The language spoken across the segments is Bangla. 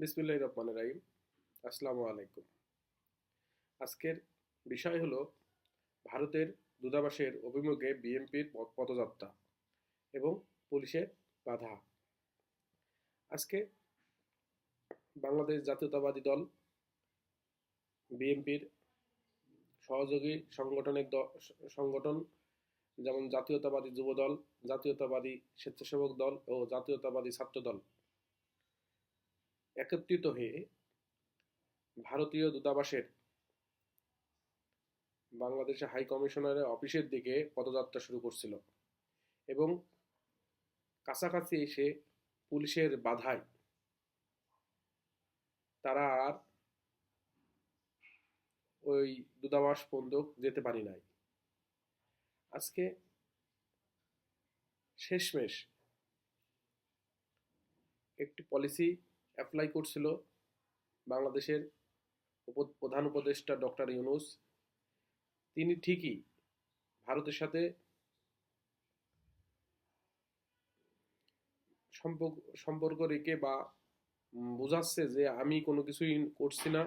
বিসমিল্লাহ রহমান রাহিম। আসসালামু আলাইকুম। আজকের বিষয় হলো ভারতের দূতাবাসের অভিমুখে বিএনপির পদযাত্রা এবং পুলিশের বাধা। আজকে বাংলাদেশ জাতীয়তাবাদী দল বিএনপির সহযোগী সংগঠনের সংগঠন যেমন জাতীয়তাবাদী যুব দল, জাতীয়তাবাদী স্বেচ্ছাসেবক দল ও জাতীয়তাবাদী ছাত্র দল। একত্রিত হয়ে ভারতীয় দূতাবাসের বাংলাদেশের হাই কমিশনারের অফিসের দিকে পদযাত্রা শুরু করছিল এবং কাছাকাছি এসে পুলিশের বাধায় তারা আর ওই দূতাবাস পর্যন্ত যেতে পারি নাই। আজকে শেষমেশ একটি পলিসি অ্যাপ্লাই করছিল বাংলাদেশের প্রধান উপদেষ্টা ডক্টর ইউনুস। তিনি ঠিকই ভারতের সাথে সম্পর্ক সম্পর্ক রেখে বা বোঝাচ্ছে যে আমি কোনো কিছুই করছি না।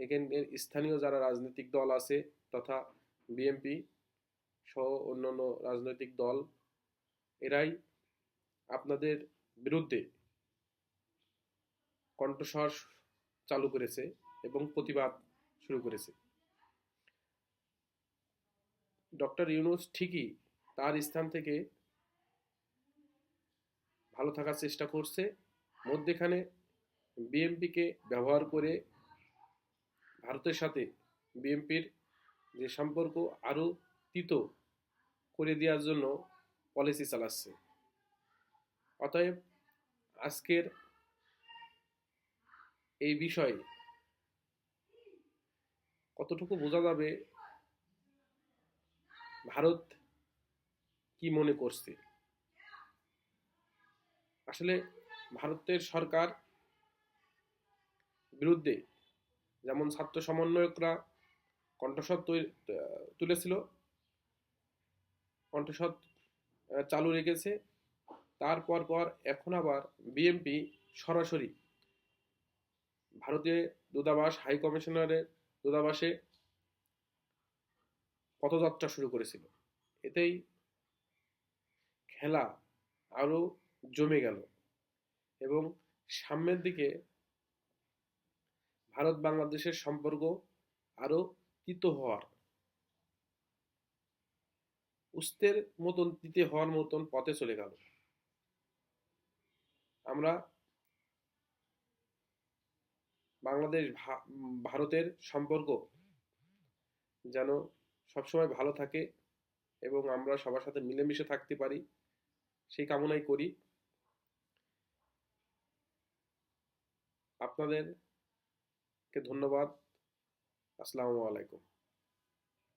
এখানে স্থানীয় যারা রাজনৈতিক দল আছে তথা বিএনপি সহ অন্যান্য রাজনৈতিক দল, এরাই আপনাদের বিরুদ্ধে কণ্ঠস্বর চালু করেছে এবং প্রতিবাদ শুরু করেছে। ডক্টর ইউনুস ঠিকই তার স্থান থেকে ভালো থাকার চেষ্টা করছে। মধ্যেখানে বিএনপিকে ব্যবহার করে ভারতের সাথে বিএনপির যে সম্পর্ক আরও তিত করে দেওয়ার জন্য পলিসি চালাচ্ছে। অতএব আজকের এই বিষয়ে কতটুকু বোঝা যাবে ভারত কি মনে করছে? আসলে ভারতের সরকার বিরুদ্ধে যেমন ছাত্র সমন্বয়করা কণ্ঠস্বর তুলেছিল, কণ্ঠস্বর চালু রেখেছে তারপর পর এখন আবার বিএনপি সরাসরি ভারতীয় দূতাবাস হাই কমিশনারের দূতাবাসে পথযাত্রা শুরু করেছিল। এতেই খেলা আরও জমে গেল এবং সামনের দিকে ভারত বাংলাদেশের সম্পর্ক আরও তিত হওয়ার, উস্তের মতন তিতে হওয়ার মতন পথে চলে গেল। আমরা বাংলাদেশ ভারতের সম্পর্ক যেন সবসময় ভালো থাকে এবং আমরা সবার সাথে মিলেমিশে থাকতে পারি, সেই কামনাই করি। আপনাদেরকে ধন্যবাদ। আসসালামু আলাইকুম।